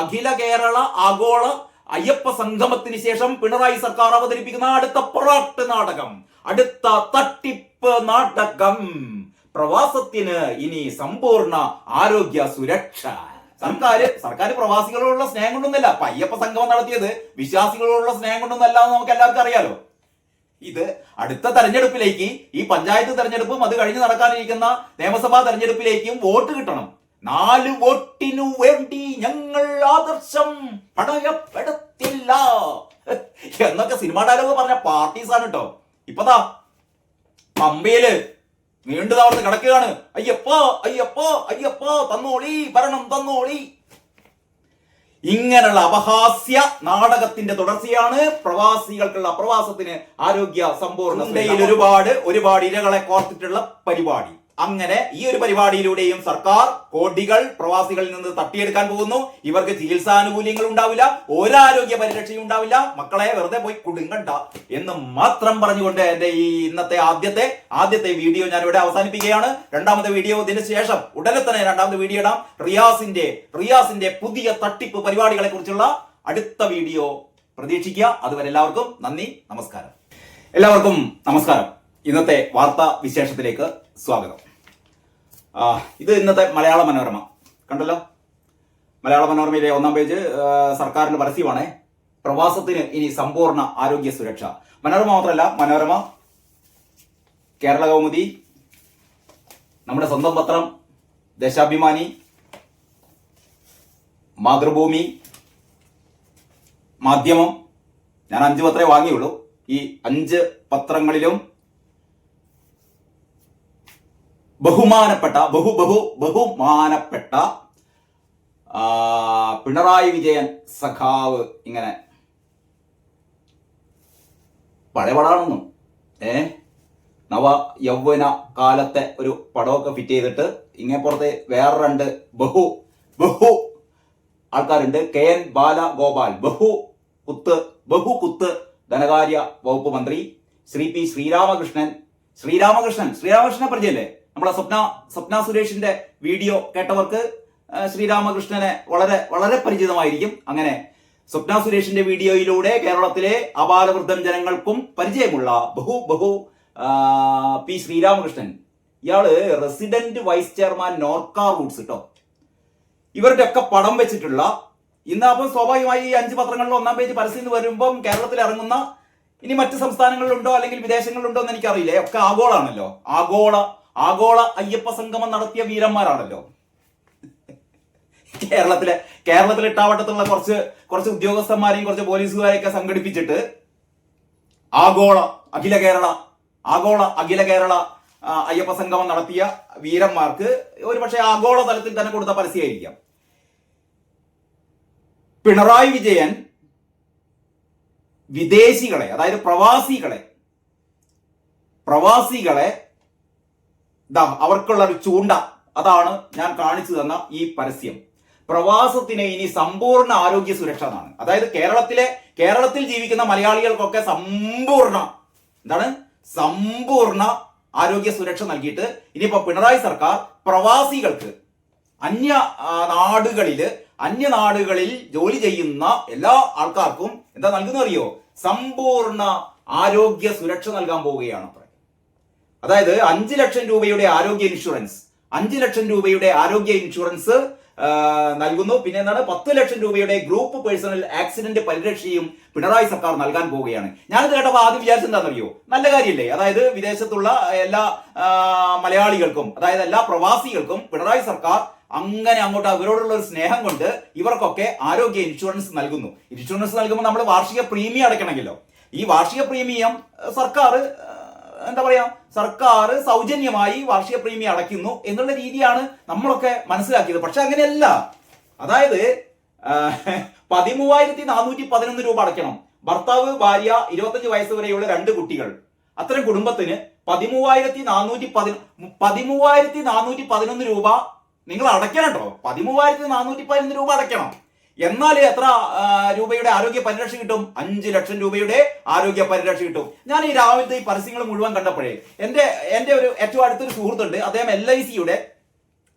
അഖില കേരള ആഗോള അയ്യപ്പ സംഗമത്തിന് ശേഷം പിണറായി സർക്കാർ അവതരിപ്പിക്കുന്ന അടുത്ത പൊറാട്ട് നാടകം അടുത്ത തട്ടിപ്പ് നാടകം. പ്രവാസത്തിന് ഇനി സമ്പൂർണ ആരോഗ്യ സുരക്ഷ. സർക്കാർ സർക്കാർ പ്രവാസികളോടുള്ള സ്നേഹം കൊണ്ടൊന്നുമല്ല. അപ്പൊ അയ്യപ്പ സംഗമം നടത്തിയത് വിശ്വാസികളോടുള്ള സ്നേഹം കൊണ്ടൊന്നല്ല എന്ന് നമുക്ക് എല്ലാവർക്കും അറിയാലോ. ഇത് അടുത്ത തെരഞ്ഞെടുപ്പിലേക്ക് ഈ പഞ്ചായത്ത് തെരഞ്ഞെടുപ്പും അത് കഴിഞ്ഞ് നടക്കാനിരിക്കുന്ന നിയമസഭാ തെരഞ്ഞെടുപ്പിലേക്കും വോട്ട് കിട്ടണം. നാല് വോട്ടിനു വേണ്ടി ഞങ്ങൾ ആദർശം പണയപ്പെടുത്തില്ല. എന്നൊക്കെ സിനിമാ ഡയലോഗ് പറഞ്ഞ പാർട്ടീസാണ് കേട്ടോ ഇപ്പതാ പമ്പയിൽ വീണ്ടും തവർന്ന് കിടക്കുകയാണ്. അയ്യപ്പോ അയ്യപ്പോ അയ്യപ്പോ തന്നോളി ഭരണം തന്നോളി. ഇങ്ങനെയുള്ള അപഹാസ്യ നാടകത്തിന്റെ തുടർച്ചയാണ് പ്രവാസികൾക്കുള്ള പ്രവാസത്തിന് ആരോഗ്യ സമ്പൂർണ ഒരുപാട് ഒരുപാട് ഇരകളെ കോർത്തിട്ടുള്ള പരിപാടി. അങ്ങനെ ഈ ഒരു പരിപാടിയിലൂടെയും സർക്കാർ കോടികൾ പ്രവാസികളിൽ നിന്ന് തട്ടിയെടുക്കാൻ പോകുന്നു. ഇവർക്ക് ചികിത്സാനുകൂല്യങ്ങൾ ഉണ്ടാവില്ല. ഒരാരോഗ്യ പരിരക്ഷയും ഉണ്ടാവില്ല. മക്കളെ വെറുതെ പോയി കുടുങ്ങണ്ട എന്ന് മാത്രം പറഞ്ഞുകൊണ്ട് എന്റെ ഈ ഇന്നത്തെ ആദ്യത്തെ ആദ്യത്തെ വീഡിയോ ഞാൻ ഇവിടെ അവസാനിപ്പിക്കുകയാണ്. രണ്ടാമത്തെ വീഡിയോ ഇതിന് ശേഷം ഉടനെ തന്നെ രണ്ടാമത്തെ വീഡിയോ ഇടാം. റിയാസിന്റെ റിയാസിന്റെ പുതിയ തട്ടിപ്പ് പരിപാടികളെ കുറിച്ചുള്ള അടുത്ത വീഡിയോ പ്രതീക്ഷിക്കുക. അതുവരെ എല്ലാവർക്കും നന്ദി നമസ്കാരം. എല്ലാവർക്കും നമസ്കാരം. ഇന്നത്തെ വാർത്താ വിശേഷത്തിലേക്ക് സ്വാഗതം. ഇത് ഇന്നത്തെ മലയാള മനോരമ. കണ്ടല്ലോ? മലയാള മനോരമയിലെ ഒന്നാം പേജ് സർക്കാരിന്റെ പരസ്യമാണ്. പ്രവാസത്തിന് ഇനി സമ്പൂർണ ആരോഗ്യ സുരക്ഷ. മനോരമ മാത്രമല്ല മനോരമ കേരള കൗമുദി നമ്മുടെ സ്വന്തം പത്രം ദേശാഭിമാനി മാതൃഭൂമി മാധ്യമം. ഞാൻ അഞ്ച് പത്രമേ വാങ്ങിയുള്ളൂ. ഈ അഞ്ച് പത്രങ്ങളിലും ബഹുമാനപ്പെട്ട ബഹു ബഹു ബഹുമാനപ്പെട്ട പിണറായി വിജയൻ സഖാവ് ഇങ്ങനെ പഴയപടാണെന്നും ഏ? നവ യൗവന കാലത്തെ ഒരു പടമൊക്കെ ഫിറ്റ് ചെയ്തിട്ട് ഇങ്ങനെ പുറത്തെ വേറെ രണ്ട് ബഹു ബഹു ആൾക്കാരുണ്ട്. കെ എൻ ബാലഗോപാൽ ബഹു കുത്ത് ബഹു കുത്ത് ധനകാര്യ വകുപ്പ് മന്ത്രി ശ്രീ പി ശ്രീരാമകൃഷ്ണൻ. ശ്രീരാമകൃഷ്ണൻ ശ്രീരാമകൃഷ്ണനെ പരിചയല്ലേ നമ്മളെ സ്വപ്ന സ്വപ്ന സുരേഷിന്റെ വീഡിയോ കേട്ടവർക്ക് ശ്രീരാമകൃഷ്ണനെ വളരെ വളരെ പരിചിതമായിരിക്കും. അങ്ങനെ സ്വപ്ന സുരേഷിന്റെ വീഡിയോയിലൂടെ കേരളത്തിലെ അപാലവൃദ്ധം ജനങ്ങൾക്കും പരിചയമുള്ള ബഹു ബഹു പി ശ്രീരാമകൃഷ്ണൻ. ഇയാൾ resident vice chairman Norka roots കേട്ടോ ഇവരുടെ ഒക്കെ പടം വെച്ചിട്ടുള്ള ഇന്ന് അപ്പം സ്വാഭാവികമായി ഈ അഞ്ച് പത്രങ്ങളിൽ ഒന്നാം പേജ് പരസ്യം എന്ന് വരുമ്പം കേരളത്തിൽ ഇറങ്ങുന്ന ഇനി മറ്റ് സംസ്ഥാനങ്ങളിലുണ്ടോ അല്ലെങ്കിൽ വിദേശങ്ങളിലുണ്ടോ എന്ന് എനിക്കറിയില്ല. ഒക്കെ ആഗോളാണല്ലോ. ആഗോള ആഗോള അയ്യപ്പ സംഗമം നടത്തിയ വീരന്മാരാണല്ലോ. കേരളത്തിലെ കേരളത്തിലെ ഇട്ടാവട്ടത്തുള്ള കുറച്ച് കുറച്ച് ഉദ്യോഗസ്ഥന്മാരെയും കുറച്ച് പോലീസുകാരെയൊക്കെ സംഘടിപ്പിച്ചിട്ട് ആഗോള അഖില കേരള ആഗോള അഖില കേരള അയ്യപ്പ സംഗമം നടത്തിയ വീരന്മാർക്ക് ഒരുപക്ഷെ ആഗോള തലത്തിൽ തന്നെ കൊടുത്ത പരസ്യമായിരിക്കാം. പിണറായി വിജയൻ വിദേശികളെ അതായത് പ്രവാസികളെ പ്രവാസികളെ ദാ അവർക്കുള്ള ഒരു ചൂണ്ട. അതാണ് ഞാൻ കാണിച്ചു തന്ന ഈ പരസ്യം. പ്രവാസത്തിന് ഇനി സമ്പൂർണ ആരോഗ്യ സുരക്ഷ എന്നാണ്. അതായത് കേരളത്തിലെ കേരളത്തിൽ ജീവിക്കുന്ന മലയാളികൾക്കൊക്കെ സമ്പൂർണ എന്താണ്? സമ്പൂർണ ആരോഗ്യ സുരക്ഷ നൽകിയിട്ട് ഇനിയിപ്പോ പിണറായി സർക്കാർ പ്രവാസികൾക്ക് അന്യ നാടുകളിൽ അന്യ നാടുകളിൽ ജോലി ചെയ്യുന്ന എല്ലാ ആൾക്കാർക്കും എന്താ നൽകുന്ന അറിയോ സമ്പൂർണ ആരോഗ്യ സുരക്ഷ നൽകാൻ പോവുകയാണ് അതായത് അഞ്ച് ലക്ഷം രൂപയുടെ ആരോഗ്യ ഇൻഷുറൻസ്. അഞ്ച് ലക്ഷം രൂപയുടെ ആരോഗ്യ ഇൻഷുറൻസ് നൽകുന്നു. പിന്നെ എന്താണ്? പത്ത് ലക്ഷം രൂപയുടെ ഗ്രൂപ്പ് പേഴ്സണൽ ആക്സിഡന്റ് പരിരക്ഷയും പിണറായി സർക്കാർ നൽകാൻ പോവുകയാണ്. ഞാനിത് കേട്ടപ്പോൾ ആദ്യം വിചാരിച്ചത് എന്താണെന്നറിയോ? നല്ല കാര്യമല്ലേ അതായത് വിദേശത്തുള്ള എല്ലാ മലയാളികൾക്കും അതായത് എല്ലാ പ്രവാസികൾക്കും പിണറായി സർക്കാർ അങ്ങനെ അങ്ങോട്ട് അവരോടുള്ള ഒരു സ്നേഹം കൊണ്ട് ഇവർക്കൊക്കെ ആരോഗ്യ ഇൻഷുറൻസ് നൽകുന്നു. ഇൻഷുറൻസ് നൽകുമ്പോൾ നമ്മൾ വാർഷിക പ്രീമിയം അടയ്ക്കണമെങ്കിലോ? ഈ വാർഷിക പ്രീമിയം സർക്കാർ എന്താ പറയാ സർക്കാർ സൗജന്യമായി വാർഷിക പ്രീമിയം അടയ്ക്കുന്നു എന്നുള്ള രീതിയാണ് നമ്മളൊക്കെ മനസ്സിലാക്കിയത്. പക്ഷെ അങ്ങനെയല്ല. അതായത് പതിമൂവായിരത്തി നാനൂറ്റി പതിനൊന്ന് രൂപ അടയ്ക്കണം. ഭർത്താവ് ഭാര്യ ഇരുപത്തഞ്ച് വയസ്സ് വരെയുള്ള രണ്ട് കുട്ടികൾ. അത്തരം കുടുംബത്തിന് പതിമൂവായിരത്തി നാനൂറ്റി പതി പതിമൂവായിരത്തി നാനൂറ്റി പതിനൊന്ന് രൂപ നിങ്ങൾ അടയ്ക്കണം കേട്ടോ. പതിമൂവായിരത്തി നാനൂറ്റി പതിനൊന്ന് രൂപ അടയ്ക്കണം. എന്നാൽ എത്ര രൂപയുടെ ആരോഗ്യ പരിരക്ഷ കിട്ടും? അഞ്ച് ലക്ഷം രൂപയുടെ ആരോഗ്യ പരിരക്ഷ കിട്ടും. ഞാൻ ഈ രാവിലത്തെ ഈ പരസ്യങ്ങൾ മുഴുവൻ കണ്ടപ്പോഴേ എന്റെ എന്റെ ഒരു ഏറ്റവും അടുത്തൊരു സുഹൃത്തുണ്ട്. അദ്ദേഹം എൽ ഐ സിയുടെ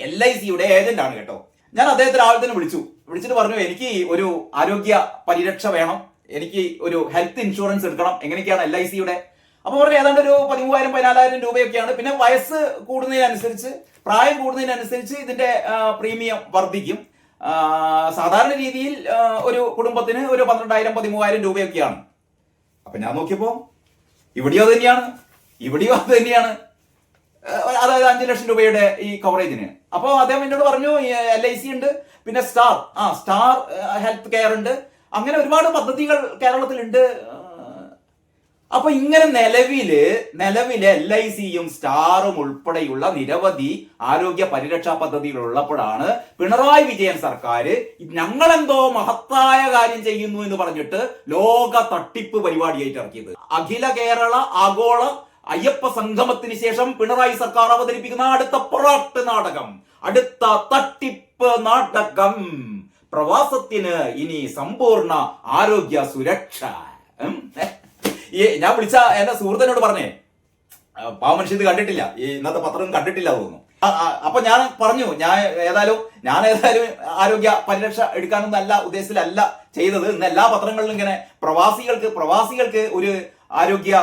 എൽ ഐ സിയുടെ ഏജന്റ് ആണ് കേട്ടോ. ഞാൻ അദ്ദേഹത്തെ രാവിലെ തന്നെ വിളിച്ചു. വിളിച്ചിട്ട് പറഞ്ഞു എനിക്ക് ഒരു ആരോഗ്യ പരിരക്ഷ വേണം. എനിക്ക് ഒരു ഹെൽത്ത് ഇൻഷുറൻസ് എടുക്കണം. എങ്ങനെയൊക്കെയാണ് എൽ ഐ സിയുടെ അപ്പൊ പറഞ്ഞു ഏതാണ്ട് ഒരു പതിമൂവായിരം പതിനാലായിരം രൂപയൊക്കെയാണ്. പിന്നെ വയസ്സ് കൂടുന്നതിനനുസരിച്ച് പ്രായം കൂടുന്നതിനനുസരിച്ച് ഇതിന്റെ പ്രീമിയം വർദ്ധിക്കും. സാധാരണ രീതിയിൽ ഒരു കുടുംബത്തിന് ഒരു പന്ത്രണ്ടായിരം പതിമൂവായിരം രൂപയൊക്കെയാണ്. അപ്പൊ ഞാൻ നോക്കിയപ്പോ ഇവിടെയോ അത് തന്നെയാണ് ഇവിടെയോ അത് തന്നെയാണ്. അതായത് അഞ്ചു ലക്ഷം രൂപയുടെ ഈ കവറേജിന് അപ്പോൾ അദ്ദേഹം എന്നോട് പറഞ്ഞു എൽ ഐ സി ഉണ്ട് പിന്നെ സ്റ്റാർ ആ സ്റ്റാർ ഹെൽത്ത് കെയർ ഉണ്ട്. അങ്ങനെ ഒരുപാട് പദ്ധതികൾ കേരളത്തിലുണ്ട്. അപ്പൊ ഇങ്ങനെ നിലവിൽ നിലവിൽ എൽ ഐ സിയും സ്റ്റാറും ഉൾപ്പെടെയുള്ള നിരവധി ആരോഗ്യ പരിരക്ഷാ പദ്ധതികൾ ഉള്ളപ്പോഴാണ് പിണറായി വിജയൻ സർക്കാർ ഞങ്ങളെന്തോ മഹത്തായ കാര്യം ചെയ്യുന്നു എന്ന് പറഞ്ഞിട്ട് ലോക തട്ടിപ്പ് പരിപാടിയായിട്ട് ഇറക്കിയത്. അഖില കേരള ആഗോള അയ്യപ്പ സംഗമത്തിന് ശേഷം പിണറായി സർക്കാർ അവതരിപ്പിക്കുന്ന അടുത്ത പൊറാട്ട് നാടകം അടുത്ത തട്ടിപ്പ് നാടകം. പ്രവാസത്തിന് ഇനി സമ്പൂർണ ആരോഗ്യ സുരക്ഷ. ഈ ഞാൻ വിളിച്ച എന്റെ സുഹൃത്തിനോട് പറഞ്ഞേ പാവ മനുഷ്യ ഇത് കണ്ടിട്ടില്ല. ഈ ഇന്നത്തെ പത്രം കണ്ടിട്ടില്ല തോന്നുന്നു. അപ്പൊ ഞാൻ പറഞ്ഞു ഞാൻ ഏതായാലും ഞാൻ ഏതായാലും ആരോഗ്യ പരിരക്ഷ എടുക്കാനൊന്നും അല്ല ഉദ്ദേശത്തിലല്ല ചെയ്തത്. ഇന്ന് എല്ലാ പത്രങ്ങളിലും ഇങ്ങനെ പ്രവാസികൾക്ക് പ്രവാസികൾക്ക് ഒരു ആരോഗ്യ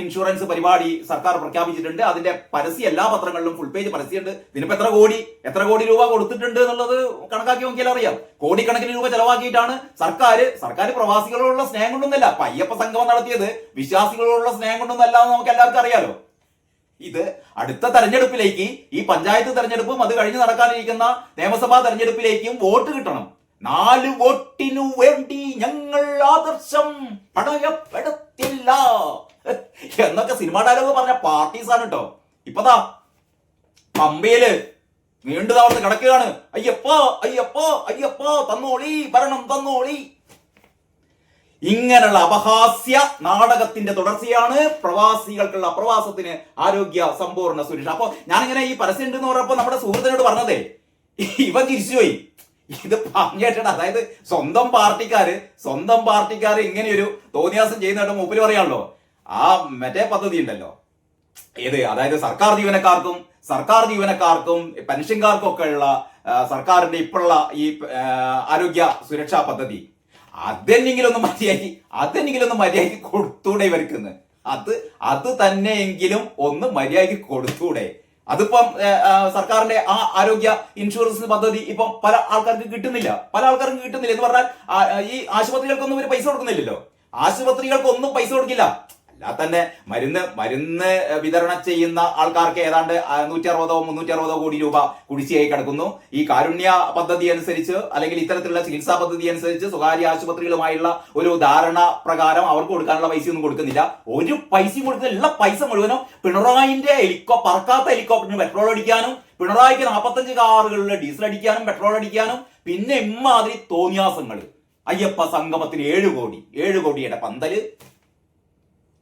ഇൻഷുറൻസ് പരിപാടി സർക്കാർ പ്രഖ്യാപിച്ചിട്ടുണ്ട്. അതിന്റെ പരസ്യം എല്ലാ പത്രങ്ങളിലും ഫുൾ പേജ് പരസ്യമുണ്ട്. ഇതിനിപ്പോ എത്ര കോടി എത്ര കോടി രൂപ കൊടുത്തിട്ടുണ്ട് എന്നുള്ളത് കണക്കാക്കി നോക്കിയാൽ അറിയാം. കോടിക്കണക്കിന് രൂപ ചെലവാക്കിയിട്ടാണ് സർക്കാർ സർക്കാർ പ്രവാസികളോടുള്ള സ്നേഹം കൊണ്ടൊന്നല്ല അയ്യപ്പ സംഗമം നടത്തിയത് വിശ്വാസികളോടുള്ള സ്നേഹം കൊണ്ടൊന്നല്ല എന്ന് നമുക്ക് എല്ലാവർക്കും അറിയാലോ. ഇത് അടുത്ത തെരഞ്ഞെടുപ്പിലേക്ക് ഈ പഞ്ചായത്ത് തെരഞ്ഞെടുപ്പും അത് കഴിഞ്ഞ് നടക്കാനിരിക്കുന്ന നിയമസഭാ തെരഞ്ഞെടുപ്പിലേക്കും വോട്ട് കിട്ടണം. നാല് വോട്ടിനു വേണ്ടി ഞങ്ങൾ ആദർശം പണയപ്പെടുത്തില്ല. എന്നൊക്കെ സിനിമാ ഡയലോഗ് പറഞ്ഞ പാർട്ടീസാണ് കേട്ടോ. ഇപ്പതാ പമ്പയിൽ വീണ്ടും താഴ്ന്ന് കിടക്കുകയാണ്. അയ്യപ്പോ അയ്യപ്പോ അയ്യപ്പോ തന്നോളി ഭരണം തന്നോളി. ഇങ്ങനെയുള്ള അപഹാസ്യ നാടകത്തിന്റെ തുടർച്ചയാണ് പ്രവാസികൾക്കുള്ള പ്രവാസത്തിന് ആരോഗ്യ സമ്പൂർണ സുരക്ഷ. അപ്പൊ ഞാനിങ്ങനെ ഈ പരസ്യം ഉണ്ടെന്ന് പറഞ്ഞപ്പോ നമ്മുടെ സുഹൃത്തിനോട് പറഞ്ഞതേ ഇവ തിരിച്ചുപോയി. ഇത് പറഞ്ഞേട്ടത് അതായത് സ്വന്തം പാർട്ടിക്കാര് സ്വന്തം പാർട്ടിക്കാര് ഇങ്ങനെയൊരു തോന്നിയാസം ചെയ്യുന്നതായിട്ട് മൂപ്പര് പറയാണല്ലോ. ആ മറ്റേ പദ്ധതി ഉണ്ടല്ലോ ഏത്? അതായത് സർക്കാർ ജീവനക്കാർക്കും സർക്കാർ ജീവനക്കാർക്കും പെൻഷൻകാർക്കും ഒക്കെ ഉള്ള സർക്കാരിന്റെ ഇപ്പോഴുള്ള ഈ ആരോഗ്യ സുരക്ഷാ പദ്ധതി. അതെന്നെങ്കിലും ഒന്ന് മര്യാദയ്ക്ക് അതെന്നെങ്കിലും ഒന്ന് മര്യാദയ്ക്ക് കൊടുത്തൂടെ ഇവർക്ക് അത് അത് തന്നെയെങ്കിലും ഒന്ന് മര്യാദയ്ക്ക് കൊടുത്തൂടെ. അതിപ്പം സർക്കാരിന്റെ ആ ആരോഗ്യ ഇൻഷുറൻസ് പദ്ധതി ഇപ്പം പല ആൾക്കാർക്ക് കിട്ടുന്നില്ല. പല ആൾക്കാർക്കും കിട്ടുന്നില്ല. എന്ന് പറഞ്ഞാൽ ഈ ആശുപത്രികൾക്കൊന്നും ഒരു പൈസ കൊടുക്കുന്നില്ലല്ലോ. ആശുപത്രികൾക്കൊന്നും പൈസ കൊടുക്കില്ല. അല്ലാതെ തന്നെ മരുന്ന് മരുന്ന് വിതരണം ചെയ്യുന്ന ആൾക്കാർക്ക് ഏതാണ്ട് നൂറ്റി അറുപതോ മുന്നൂറ്റി അറുപതോ കോടി രൂപ കുടിശ്ശിയായി കിടക്കുന്നു. ഈ കാരുണ്യ പദ്ധതി അനുസരിച്ച് അല്ലെങ്കിൽ ഇത്തരത്തിലുള്ള ചികിത്സാ പദ്ധതി അനുസരിച്ച് സ്വകാര്യ ആശുപത്രികളുമായുള്ള ഒരു ധാരണ പ്രകാരം അവർക്ക് കൊടുക്കാനുള്ള പൈസ ഒന്നും കൊടുക്കുന്നില്ല. ഒരു പൈസയും കൊടുക്കുന്നില്ല. ഉള്ള പൈസ മുഴുവനും പിണറായിന്റെ ഹെലികോ പറക്കാത്ത ഹെലികോപ്റ്ററിന് പെട്രോൾ അടിക്കാനും പിണറായിക്ക് നാൽപ്പത്തഞ്ച് കാറുകളിൽ ഡീസൽ അടിക്കാനും പെട്രോൾ അടിക്കാനും പിന്നെ ഇമ്മാതിരി തോന്നിയാസങ്ങൾ അയ്യപ്പ സംഗമത്തിന് ഏഴ് കോടി ഏഴ് കോടിയുടെ പന്തൽ.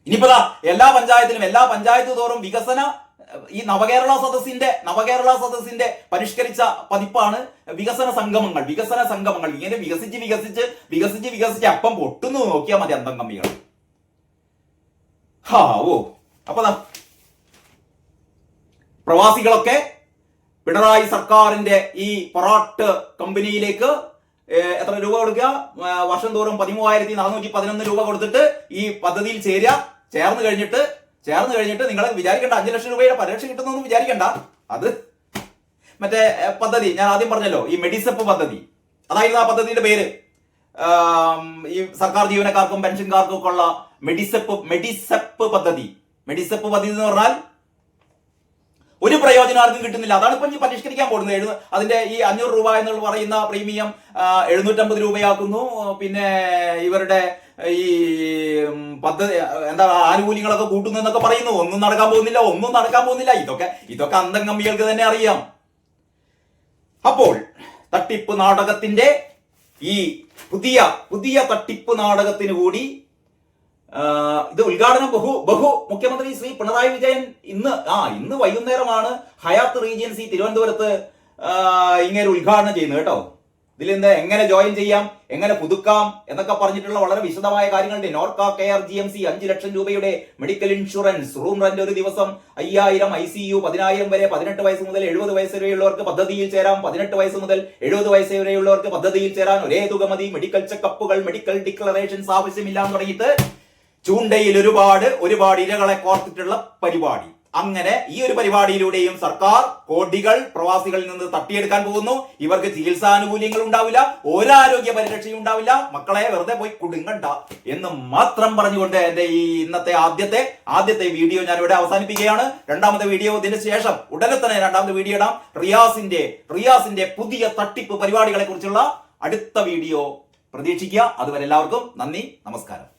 ഇനിയിപ്പോ എല്ലാ പഞ്ചായത്തിലും എല്ലാ പഞ്ചായത്ത് തോറും വികസന ഈ നവകേരള സദസ്സിന്റെ നവകേരള സദസ്സിന്റെ പരിഷ്കരിച്ച പതിപ്പാണ് വികസന സംഗമങ്ങൾ വികസന സംഗമങ്ങൾ. ഇങ്ങനെ വികസിച്ച് വികസിച്ച് വികസിച്ച് വികസിച്ച് അപ്പം പൊട്ടുന്നു നോക്കിയാൽ മതി അന്തം കമ്മികൾ. ഹാ ഓ. അപ്പൊ ദാ പ്രവാസികളൊക്കെ പിണറായി സർക്കാരിന്റെ ഈ പൊറാട്ട് കമ്പനിയിലേക്ക് എത്ര രൂപ കൊടുക്കുക? വർഷം തോറും പതിമൂവായിരത്തി നാനൂറ്റി പതിനൊന്ന് രൂപ കൊടുത്തിട്ട് ഈ പദ്ധതിയിൽ ചേരുക. ചേർന്ന് കഴിഞ്ഞിട്ട് ചേർന്ന് കഴിഞ്ഞിട്ട് നിങ്ങൾ വിചാരിക്കേണ്ട അഞ്ചു ലക്ഷം രൂപയുടെ പരിരക്ഷ കിട്ടുന്നൊന്നും വിചാരിക്കണ്ട. അത് മറ്റേ പദ്ധതി. ഞാൻ ആദ്യം പറഞ്ഞല്ലോ ഈ മെഡിസപ്പ് പദ്ധതി. അതായിരുന്നു ആ പദ്ധതിയുടെ പേര്. ഈ സർക്കാർ ജീവനക്കാർക്കും പെൻഷൻകാർക്കും ഒക്കെ ഉള്ള മെഡിസെപ്പ് മെഡിസെപ്പ് പദ്ധതി. മെഡിസപ്പ് പദ്ധതി എന്ന് പറഞ്ഞാൽ ഒരു പ്രയോജനം ആർക്കും കിട്ടുന്നില്ല. അതാണ് ഇപ്പം പരിഷ്കരിക്കാൻ പോകുന്നത്. എഴുന്ന അതിന്റെ ഈ അഞ്ഞൂറ് രൂപ എന്നുള്ള പറയുന്ന പ്രീമിയം എഴുന്നൂറ്റമ്പത് രൂപയാക്കുന്നു. പിന്നെ ഇവരുടെ ഈ പദ്ധതി എന്താ ആനുകൂല്യങ്ങളൊക്കെ കൂട്ടുന്നു എന്നൊക്കെ പറയുന്നു. ഒന്നും നടക്കാൻ പോകുന്നില്ല ഒന്നും നടക്കാൻ പോകുന്നില്ല. ഇതൊക്കെ ഇതൊക്കെ അന്തം കമ്പികൾക്ക് തന്നെ അറിയാം. അപ്പോൾ തട്ടിപ്പ് നാടകത്തിന്റെ ഈ പുതിയ പുതിയ തട്ടിപ്പ് നാടകത്തിന് കൂടി ഇത് ഉദ്ഘാടനം ബഹു ബഹു മുഖ്യമന്ത്രി ശ്രീ പിണറായി വിജയൻ ഇന്ന് ആ ഇന്ന് വൈകുന്നേരമാണ് ഹയാത്ത് റീജിയൻസി തിരുവനന്തപുരത്ത് ഇങ്ങനെ ഉദ്ഘാടനം ചെയ്യുന്നത് കേട്ടോ. ഇതിലെന്ത്? എങ്ങനെ ജോയിൻ ചെയ്യാം? എങ്ങനെ പുതുക്കാം? എന്നൊക്കെ പറഞ്ഞിട്ടുള്ള വളരെ വിശദമായ കാര്യങ്ങളുണ്ട്. Norka care G M C അഞ്ച് ലക്ഷം രൂപയുടെ മെഡിക്കൽ ഇൻഷുറൻസ് റൂം റെന്റ് ഒരു ദിവസം അയ്യായിരം ഐ സി യു പതിനായിരം വരെ പതിനെട്ട് വയസ്സ് മുതൽ എഴുപത് വയസ്സ് വരെയുള്ളവർക്ക് പദ്ധതിയിൽ ചേരാം. പതിനെട്ട് വയസ്സ് മുതൽ എഴുപത് വയസ്സ് വരെയുള്ളവർക്ക് പദ്ധതിയിൽ ചേരാൻ ഒരേ തുക മതി. മെഡിക്കൽ ചെക്കപ്പുകൾ മെഡിക്കൽ ഡിക്ലറേഷൻസ് ആവശ്യമില്ല എന്ന് തുടങ്ങിയിട്ട് ചൂണ്ടയിൽ ഒരുപാട് ഒരുപാട് ഇരകളെ കോർത്തിട്ടുള്ള പരിപാടി. അങ്ങനെ ഈ ഒരു പരിപാടിയിലൂടെയും സർക്കാർ കോടികൾ പ്രവാസികളിൽ നിന്ന് തട്ടിയെടുക്കാൻ പോകുന്നു. ഇവർക്ക് ചികിത്സാനുകൂല്യങ്ങൾ ഉണ്ടാവില്ല ഒരാരോഗ്യ പരിരക്ഷയും ഉണ്ടാവില്ല. മക്കളെ വെറുതെ പോയി കുടുങ്ങണ്ട എന്ന് മാത്രം പറഞ്ഞുകൊണ്ട് എന്റെ ഈ ഇന്നത്തെ ആദ്യത്തെ ആദ്യത്തെ വീഡിയോ ഞാൻ ഇവിടെ അവസാനിപ്പിക്കുകയാണ്. രണ്ടാമത്തെ വീഡിയോ ഇതിന് ശേഷം ഉടനെ തന്നെ രണ്ടാമത്തെ വീഡിയോ ഇടാം. റിയാസിന്റെ റിയാസിന്റെ പുതിയ തട്ടിപ്പ് പരിപാടികളെ കുറിച്ചുള്ള അടുത്ത വീഡിയോ പ്രതീക്ഷിക്കുക. അതുവരെ എല്ലാവർക്കും നന്ദി നമസ്കാരം.